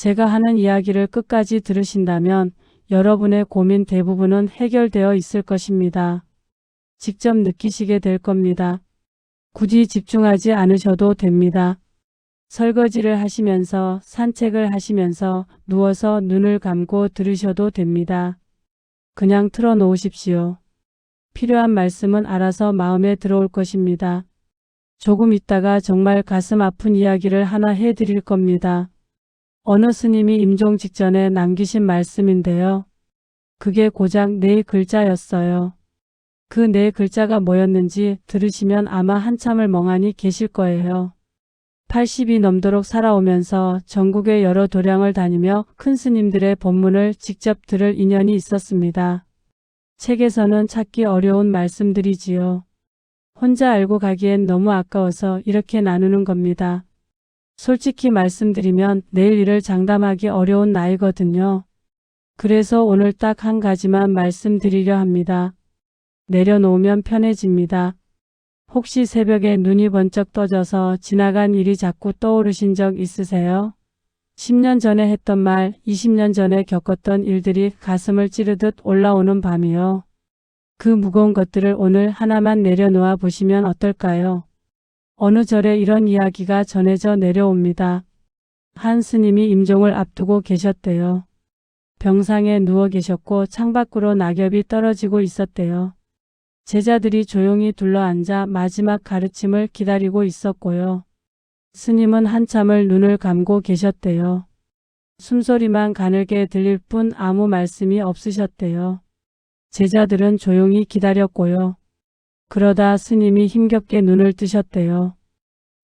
제가 하는 이야기를 끝까지 들으신다면 여러분의 고민 대부분은 해결되어 있을 것입니다. 직접 느끼시게 될 겁니다. 굳이 집중하지 않으셔도 됩니다. 설거지를 하시면서 산책을 하시면서 누워서 눈을 감고 들으셔도 됩니다. 그냥 틀어 놓으십시오. 필요한 말씀은 알아서 마음에 들어올 것입니다. 조금 있다가 정말 가슴 아픈 이야기를 하나 해드릴 겁니다. 어느 스님이 임종 직전에 남기신 말씀인데요. 그게 고작 네 글자였어요. 그 네 글자가 뭐였는지 들으시면 아마 한참을 멍하니 계실 거예요. 80이 넘도록 살아오면서 전국의 여러 도량을 다니며 큰 스님들의 법문을 직접 들을 인연이 있었습니다. 책에서는 찾기 어려운 말씀들이지요. 혼자 알고 가기엔 너무 아까워서 이렇게 나누는 겁니다. 솔직히 말씀드리면 내일 일을 장담하기 어려운 나이거든요. 그래서 오늘 딱 한 가지만 말씀드리려 합니다. 내려놓으면 편해집니다. 혹시 새벽에 눈이 번쩍 떠져서 지나간 일이 자꾸 떠오르신 적 있으세요? 10년 전에 했던 말, 20년 전에 겪었던 일들이 가슴을 찌르듯 올라오는 밤이요. 그 무거운 것들을 오늘 하나만 내려놓아 보시면 어떨까요? 어느 절에 이런 이야기가 전해져 내려옵니다. 한 스님이 임종을 앞두고 계셨대요. 병상에 누워 계셨고 창밖으로 낙엽이 떨어지고 있었대요. 제자들이 조용히 둘러앉아 마지막 가르침을 기다리고 있었고요. 스님은 한참을 눈을 감고 계셨대요. 숨소리만 가늘게 들릴 뿐 아무 말씀이 없으셨대요. 제자들은 조용히 기다렸고요. 그러다 스님이 힘겹게 눈을 뜨셨대요.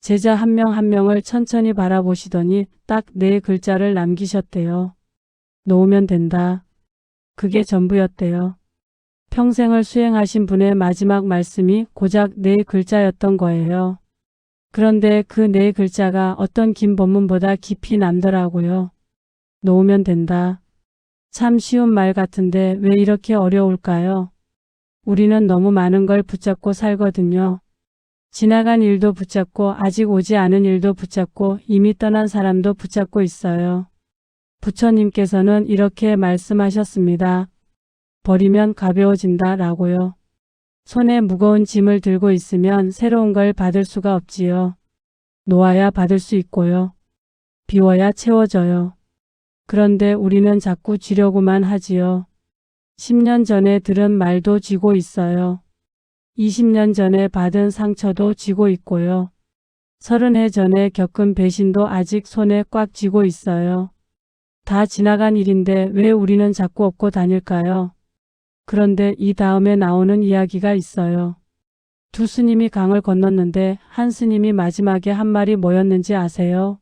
제자 한명한 명을 천천히 바라보시더니 딱 네 글자를 남기셨대요. 놓으면 된다. 그게 전부였대요. 평생을 수행하신 분의 마지막 말씀이 고작 네 글자였던 거예요. 그런데 그 네 글자가 어떤 긴 법문보다 깊이 남더라고요. 놓으면 된다. 참 쉬운 말 같은데 왜 이렇게 어려울까요? 우리는 너무 많은 걸 붙잡고 살거든요. 지나간 일도 붙잡고 아직 오지 않은 일도 붙잡고 이미 떠난 사람도 붙잡고 있어요. 부처님께서는 이렇게 말씀하셨습니다. 버리면 가벼워진다 라고요. 손에 무거운 짐을 들고 있으면 새로운 걸 받을 수가 없지요. 놓아야 받을 수 있고요. 비워야 채워져요. 그런데 우리는 자꾸 쥐려고만 하지요. 10년 전에 들은 말도 쥐고 있어요. 20년 전에 받은 상처도 쥐고 있고요. 30해 전에 겪은 배신도 아직 손에 꽉 쥐고 있어요. 다 지나간 일인데 왜 우리는 자꾸 업고 다닐까요? 그런데 이 다음에 나오는 이야기가 있어요. 두 스님이 강을 건넜는데 한 스님이 마지막에 한 말이 뭐였는지 아세요?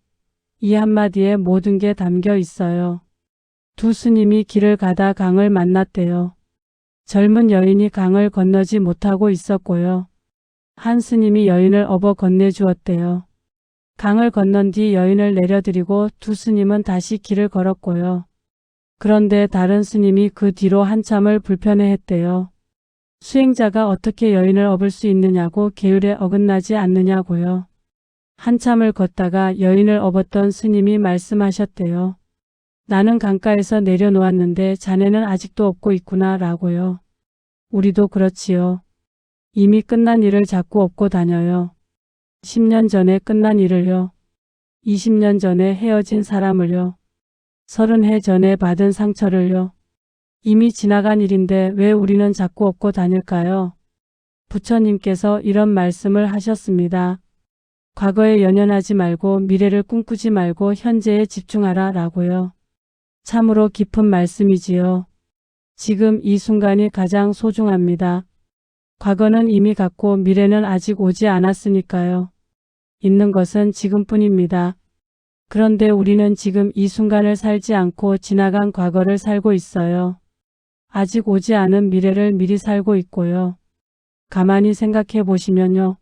이 한마디에 모든 게 담겨 있어요. 두 스님이 길을 가다 강을 만났대요. 젊은 여인이 강을 건너지 못하고 있었고요. 한 스님이 여인을 업어 건네주었대요. 강을 건넌 뒤 여인을 내려드리고 두 스님은 다시 길을 걸었고요. 그런데 다른 스님이 그 뒤로 한참을 불편해했대요. 수행자가 어떻게 여인을 업을 수 있느냐고 계율에 어긋나지 않느냐고요. 한참을 걷다가 여인을 업었던 스님이 말씀하셨대요. 나는 강가에서 내려놓았는데 자네는 아직도 업고 있구나 라고요. 우리도 그렇지요. 이미 끝난 일을 자꾸 업고 다녀요. 10년 전에 끝난 일을요. 20년 전에 헤어진 사람을요. 30해 전에 받은 상처를요. 이미 지나간 일인데 왜 우리는 자꾸 업고 다닐까요? 부처님께서 이런 말씀을 하셨습니다. 과거에 연연하지 말고 미래를 꿈꾸지 말고 현재에 집중하라 라고요. 참으로 깊은 말씀이지요. 지금 이 순간이 가장 소중합니다. 과거는 이미 갔고 미래는 아직 오지 않았으니까요. 있는 것은 지금뿐입니다. 그런데 우리는 지금 이 순간을 살지 않고 지나간 과거를 살고 있어요. 아직 오지 않은 미래를 미리 살고 있고요. 가만히 생각해 보시면요.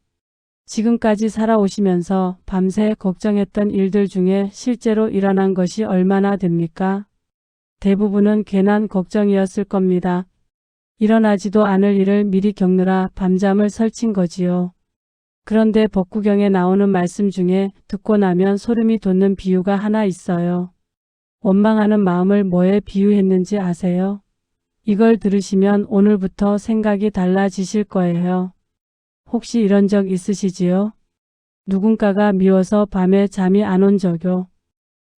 지금까지 살아오시면서 밤새 걱정했던 일들 중에 실제로 일어난 것이 얼마나 됩니까? 대부분은 괜한 걱정이었을 겁니다. 일어나지도 않을 일을 미리 겪느라 밤잠을 설친 거지요. 그런데 법구경에 나오는 말씀 중에 듣고 나면 소름이 돋는 비유가 하나 있어요. 원망하는 마음을 뭐에 비유했는지 아세요? 이걸 들으시면 오늘부터 생각이 달라지실 거예요. 혹시 이런 적 있으시지요? 누군가가 미워서 밤에 잠이 안 온 적요.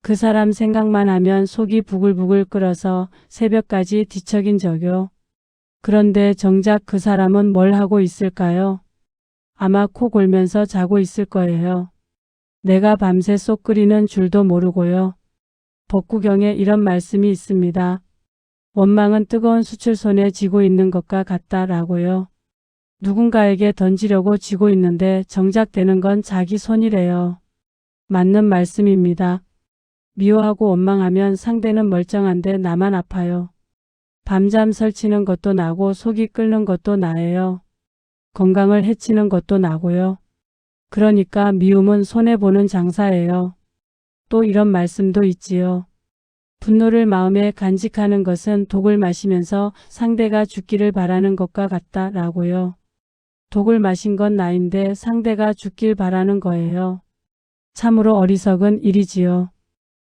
그 사람 생각만 하면 속이 부글부글 끓어서 새벽까지 뒤척인 적요. 그런데 정작 그 사람은 뭘 하고 있을까요? 아마 코 골면서 자고 있을 거예요. 내가 밤새 쏙 끓이는 줄도 모르고요. 법구경에 이런 말씀이 있습니다. 원망은 뜨거운 숯을 손에 쥐고 있는 것과 같다라고요. 누군가에게 던지려고 쥐고 있는데 정작 되는 건 자기 손이래요. 맞는 말씀입니다. 미워하고 원망하면 상대는 멀쩡한데 나만 아파요. 밤잠 설치는 것도 나고 속이 끓는 것도 나예요. 건강을 해치는 것도 나고요. 그러니까 미움은 손해보는 장사예요. 또 이런 말씀도 있지요. 분노를 마음에 간직하는 것은 독을 마시면서 상대가 죽기를 바라는 것과 같다 라고요. 독을 마신 건 나인데 상대가 죽길 바라는 거예요. 참으로 어리석은 일이지요.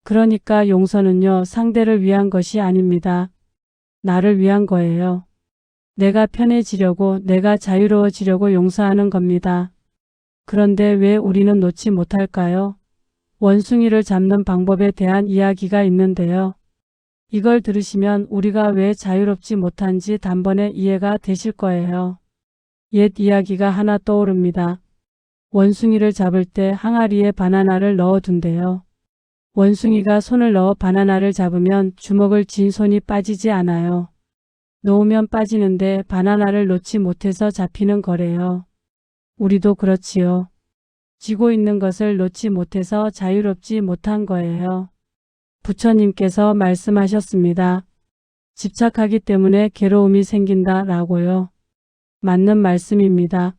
그러니까 용서는요, 상대를 위한 것이 아닙니다. 나를 위한 거예요. 내가 편해지려고, 내가 자유로워지려고 용서하는 겁니다. 그런데 왜 우리는 놓지 못할까요? 원숭이를 잡는 방법에 대한 이야기가 있는데요. 이걸 들으시면 우리가 왜 자유롭지 못한지 단번에 이해가 되실 거예요. 옛 이야기가 하나 떠오릅니다. 원숭이를 잡을 때 항아리에 바나나를 넣어둔대요. 원숭이가 손을 넣어 바나나를 잡으면 주먹을 쥔 손이 빠지지 않아요. 놓으면 빠지는데 바나나를 놓지 못해서 잡히는 거래요. 우리도 그렇지요. 쥐고 있는 것을 놓지 못해서 자유롭지 못한 거예요. 부처님께서 말씀하셨습니다. 집착하기 때문에 괴로움이 생긴다 라고요. 맞는 말씀입니다.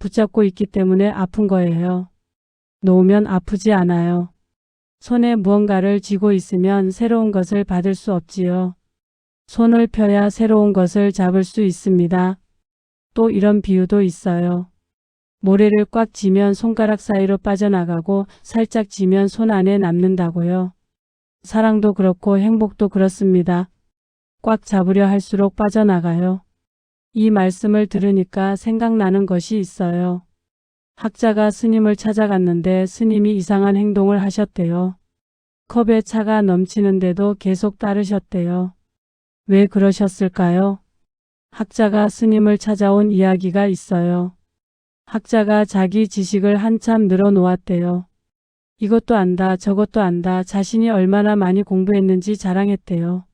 붙잡고 있기 때문에 아픈 거예요. 놓으면 아프지 않아요. 손에 무언가를 쥐고 있으면 새로운 것을 받을 수 없지요. 손을 펴야 새로운 것을 잡을 수 있습니다. 또 이런 비유도 있어요. 모래를 꽉 쥐면 손가락 사이로 빠져나가고 살짝 쥐면 손 안에 남는다고요. 사랑도 그렇고 행복도 그렇습니다. 꽉 잡으려 할수록 빠져나가요. 이 말씀을 들으니까 생각나는 것이 있어요. 학자가 스님을 찾아갔는데 스님이 이상한 행동을 하셨대요. 컵에 차가 넘치는데도 계속 따르셨대요. 왜 그러셨을까요? 학자가 스님을 찾아온 이야기가 있어요. 학자가 자기 지식을 한참 늘어놓았대요. 이것도 안다 저것도 안다 자신이 얼마나 많이 공부했는지 자랑했대요.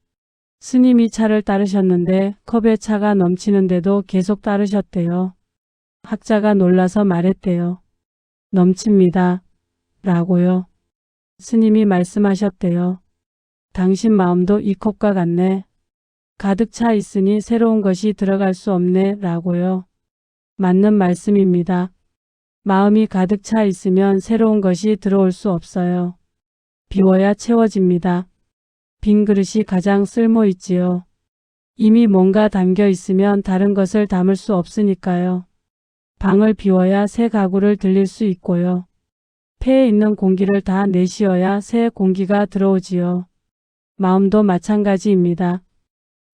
스님이 차를 따르셨는데 컵에 차가 넘치는데도 계속 따르셨대요. 학자가 놀라서 말했대요. 넘칩니다. 라고요. 스님이 말씀하셨대요. 당신 마음도 이 컵과 같네. 가득 차 있으니 새로운 것이 들어갈 수 없네. 라고요. 맞는 말씀입니다. 마음이 가득 차 있으면 새로운 것이 들어올 수 없어요. 비워야 채워집니다. 빈 그릇이 가장 쓸모 있지요. 이미 뭔가 담겨 있으면 다른 것을 담을 수 없으니까요. 방을 비워야 새 가구를 들릴 수 있고요. 폐에 있는 공기를 다 내쉬어야 새 공기가 들어오지요. 마음도 마찬가지입니다.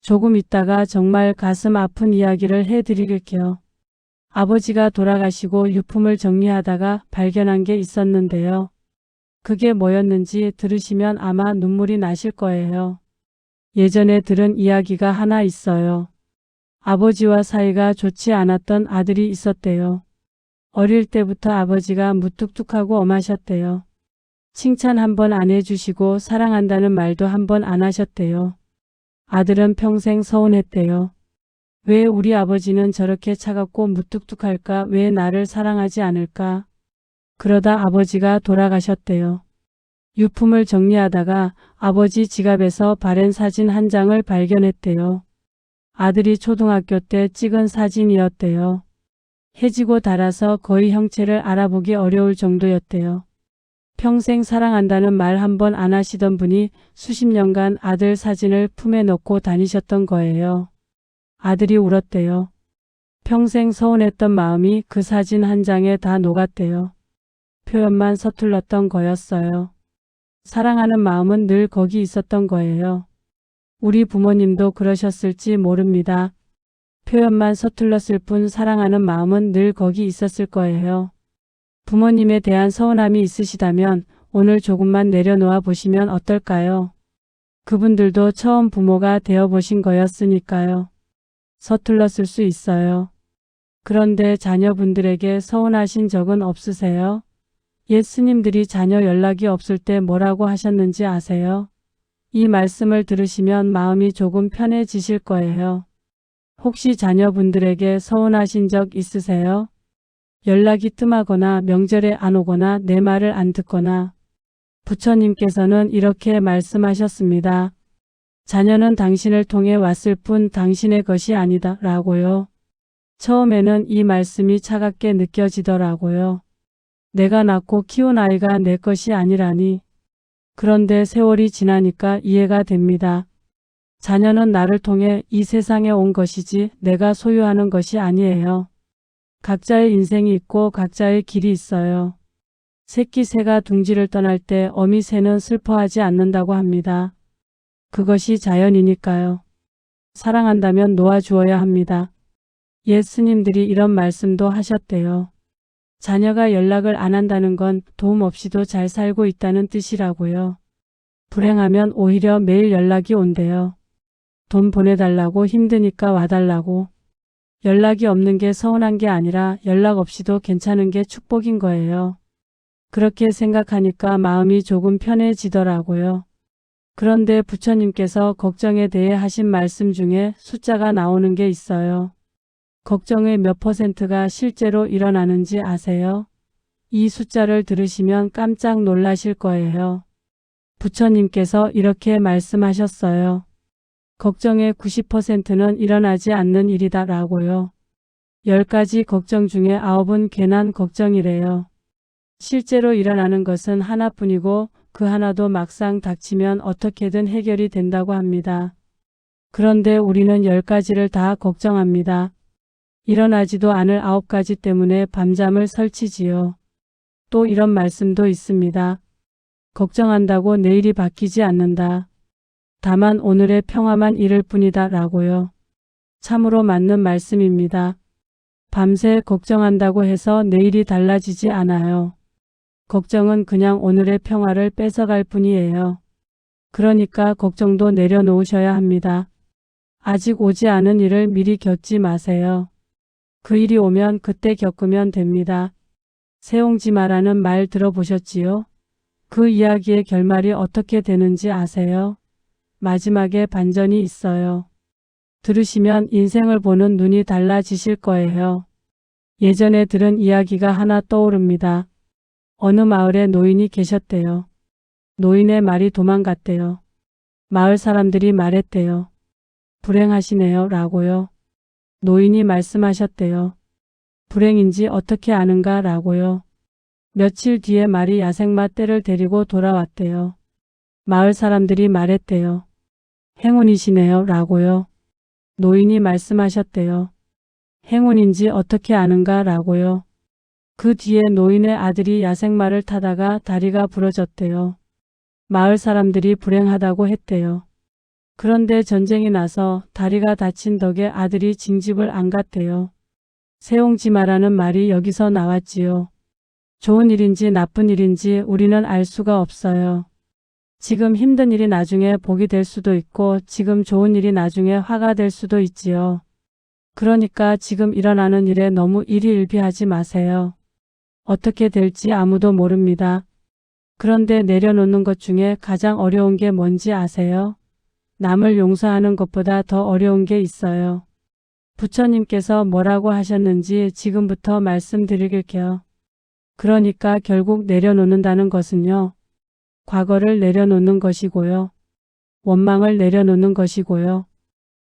조금 있다가 정말 가슴 아픈 이야기를 해드릴게요. 아버지가 돌아가시고 유품을 정리하다가 발견한 게 있었는데요. 그게 뭐였는지 들으시면 아마 눈물이 나실 거예요. 예전에 들은 이야기가 하나 있어요. 아버지와 사이가 좋지 않았던 아들이 있었대요. 어릴 때부터 아버지가 무뚝뚝하고 엄하셨대요. 칭찬 한 번 안 해주시고 사랑한다는 말도 한 번 안 하셨대요. 아들은 평생 서운했대요. 왜 우리 아버지는 저렇게 차갑고 무뚝뚝할까? 왜 나를 사랑하지 않을까? 그러다 아버지가 돌아가셨대요. 유품을 정리하다가 아버지 지갑에서 바랜 사진 한 장을 발견했대요. 아들이 초등학교 때 찍은 사진이었대요. 해지고 달아서 거의 형체를 알아보기 어려울 정도였대요. 평생 사랑한다는 말 한 번 안 하시던 분이 수십 년간 아들 사진을 품에 넣고 다니셨던 거예요. 아들이 울었대요. 평생 서운했던 마음이 그 사진 한 장에 다 녹았대요. 표현만 서툴렀던 거였어요. 사랑하는 마음은 늘 거기 있었던 거예요. 우리 부모님도 그러셨을지 모릅니다. 표현만 서툴렀을 뿐 사랑하는 마음은 늘 거기 있었을 거예요. 부모님에 대한 서운함이 있으시다면 오늘 조금만 내려놓아 보시면 어떨까요? 그분들도 처음 부모가 되어 보신 거였으니까요. 서툴렀을 수 있어요. 그런데 자녀분들에게 서운하신 적은 없으세요? 옛 스님들이 자녀 연락이 없을 때 뭐라고 하셨는지 아세요? 이 말씀을 들으시면 마음이 조금 편해지실 거예요. 혹시 자녀분들에게 서운하신 적 있으세요? 연락이 뜸하거나 명절에 안 오거나 내 말을 안 듣거나 부처님께서는 이렇게 말씀하셨습니다. 자녀는 당신을 통해 왔을 뿐 당신의 것이 아니다 라고요. 처음에는 이 말씀이 차갑게 느껴지더라고요. 내가 낳고 키운 아이가 내 것이 아니라니. 그런데 세월이 지나니까 이해가 됩니다. 자녀는 나를 통해 이 세상에 온 것이지 내가 소유하는 것이 아니에요. 각자의 인생이 있고 각자의 길이 있어요. 새끼 새가 둥지를 떠날 때 어미 새는 슬퍼하지 않는다고 합니다. 그것이 자연이니까요. 사랑한다면 놓아주어야 합니다. 옛 스님들이 이런 말씀도 하셨대요. 자녀가 연락을 안 한다는 건 도움 없이도 잘 살고 있다는 뜻이라고요. 불행하면 오히려 매일 연락이 온대요. 돈 보내달라고 힘드니까 와달라고. 연락이 없는 게 서운한 게 아니라 연락 없이도 괜찮은 게 축복인 거예요. 그렇게 생각하니까 마음이 조금 편해지더라고요. 그런데 부처님께서 걱정에 대해 하신 말씀 중에 숫자가 나오는 게 있어요. 걱정의 몇 퍼센트가 실제로 일어나는지 아세요? 이 숫자를 들으시면 깜짝 놀라실 거예요. 부처님께서 이렇게 말씀하셨어요. 걱정의 90%는 일어나지 않는 일이다 라고요. 10가지 걱정 중에 9은 괜한 걱정이래요. 실제로 일어나는 것은 하나뿐이고 그 하나도 막상 닥치면 어떻게든 해결이 된다고 합니다. 그런데 우리는 10가지를 다 걱정합니다. 일어나지도 않을 9가지 때문에 밤잠을 설치지요. 또 이런 말씀도 있습니다. 걱정한다고 내일이 바뀌지 않는다. 다만 오늘의 평화만 이를 뿐이다 라고요. 참으로 맞는 말씀입니다. 밤새 걱정한다고 해서 내일이 달라지지 않아요. 걱정은 그냥 오늘의 평화를 뺏어갈 뿐이에요. 그러니까 걱정도 내려놓으셔야 합니다. 아직 오지 않은 일을 미리 겪지 마세요. 그 일이 오면 그때 겪으면 됩니다. 세옹지마라는 말 들어보셨지요? 그 이야기의 결말이 어떻게 되는지 아세요? 마지막에 반전이 있어요. 들으시면 인생을 보는 눈이 달라지실 거예요. 예전에 들은 이야기가 하나 떠오릅니다. 어느 마을에 노인이 계셨대요. 노인의 말이 도망갔대요. 마을 사람들이 말했대요. 불행하시네요 라고요. 노인이 말씀하셨대요. 불행인지 어떻게 아는가 라고요. 며칠 뒤에 말이 야생마 떼를 데리고 돌아왔대요. 마을 사람들이 말했대요. 행운이시네요 라고요. 노인이 말씀하셨대요. 행운인지 어떻게 아는가 라고요. 그 뒤에 노인의 아들이 야생마를 타다가 다리가 부러졌대요. 마을 사람들이 불행하다고 했대요. 그런데 전쟁이 나서 다리가 다친 덕에 아들이 징집을 안 갔대요. 세옹지마라는 말이 여기서 나왔지요. 좋은 일인지 나쁜 일인지 우리는 알 수가 없어요. 지금 힘든 일이 나중에 복이 될 수도 있고 지금 좋은 일이 나중에 화가 될 수도 있지요. 그러니까 지금 일어나는 일에 너무 일희일비하지 마세요. 어떻게 될지 아무도 모릅니다. 그런데 내려놓는 것 중에 가장 어려운 게 뭔지 아세요? 남을 용서하는 것보다 더 어려운 게 있어요. 부처님께서 뭐라고 하셨는지 지금부터 말씀드릴게요. 그러니까 결국 내려놓는다는 것은요. 과거를 내려놓는 것이고요. 원망을 내려놓는 것이고요.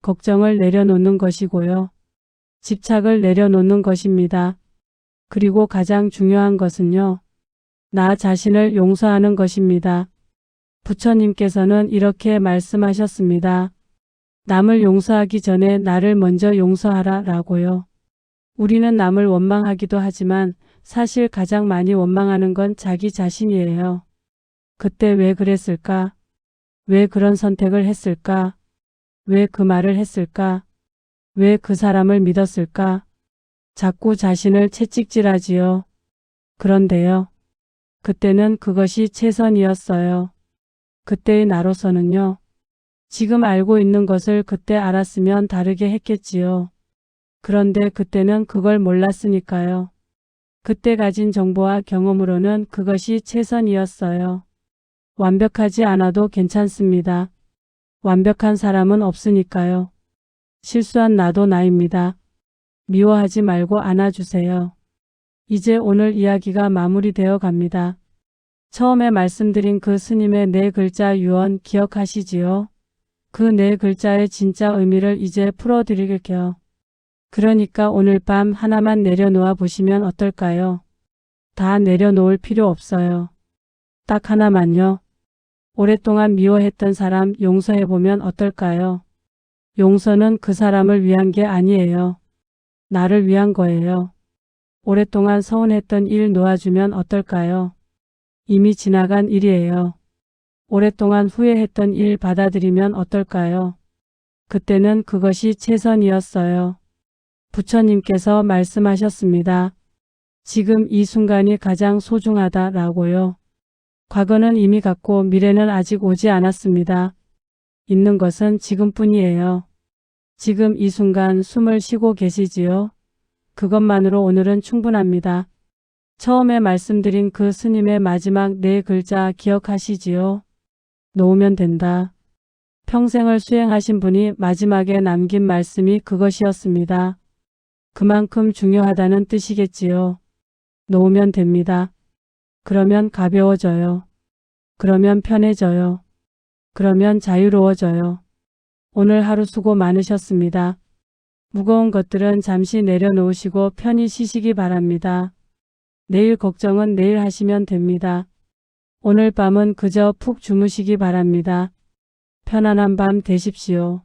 걱정을 내려놓는 것이고요. 집착을 내려놓는 것입니다. 그리고 가장 중요한 것은요. 나 자신을 용서하는 것입니다. 부처님께서는 이렇게 말씀하셨습니다. 남을 용서하기 전에 나를 먼저 용서하라 라고요. 우리는 남을 원망하기도 하지만 사실 가장 많이 원망하는 건 자기 자신이에요. 그때 왜 그랬을까? 왜 그런 선택을 했을까? 왜 그 말을 했을까? 왜 그 사람을 믿었을까? 자꾸 자신을 채찍질하지요. 그런데요. 그때는 그것이 최선이었어요. 그때의 나로서는요. 지금 알고 있는 것을 그때 알았으면 다르게 했겠지요. 그런데 그때는 그걸 몰랐으니까요. 그때 가진 정보와 경험으로는 그것이 최선이었어요. 완벽하지 않아도 괜찮습니다. 완벽한 사람은 없으니까요. 실수한 나도 나입니다. 미워하지 말고 안아주세요. 이제 오늘 이야기가 마무리되어 갑니다. 처음에 말씀드린 그 스님의 네 글자 유언 기억하시지요? 그 네 글자의 진짜 의미를 이제 풀어드릴게요. 그러니까 오늘 밤 하나만 내려놓아 보시면 어떨까요? 다 내려놓을 필요 없어요. 딱 하나만요. 오랫동안 미워했던 사람 용서해보면 어떨까요? 용서는 그 사람을 위한 게 아니에요. 나를 위한 거예요. 오랫동안 서운했던 일 놓아주면 어떨까요? 이미 지나간 일이에요. 오랫동안 후회했던 일 받아들이면 어떨까요? 그때는 그것이 최선이었어요. 부처님께서 말씀하셨습니다. 지금 이 순간이 가장 소중하다라고요. 과거는 이미 갔고 미래는 아직 오지 않았습니다. 있는 것은 지금뿐이에요. 지금 이 순간 숨을 쉬고 계시지요? 그것만으로 오늘은 충분합니다. 처음에 말씀드린 그 스님의 마지막 네 글자 기억하시지요? 놓으면 된다. 평생을 수행하신 분이 마지막에 남긴 말씀이 그것이었습니다. 그만큼 중요하다는 뜻이겠지요. 놓으면 됩니다. 그러면 가벼워져요. 그러면 편해져요. 그러면 자유로워져요. 오늘 하루 수고 많으셨습니다. 무거운 것들은 잠시 내려놓으시고 편히 쉬시기 바랍니다. 내일 걱정은 내일 하시면 됩니다. 오늘 밤은 그저 푹 주무시기 바랍니다. 편안한 밤 되십시오.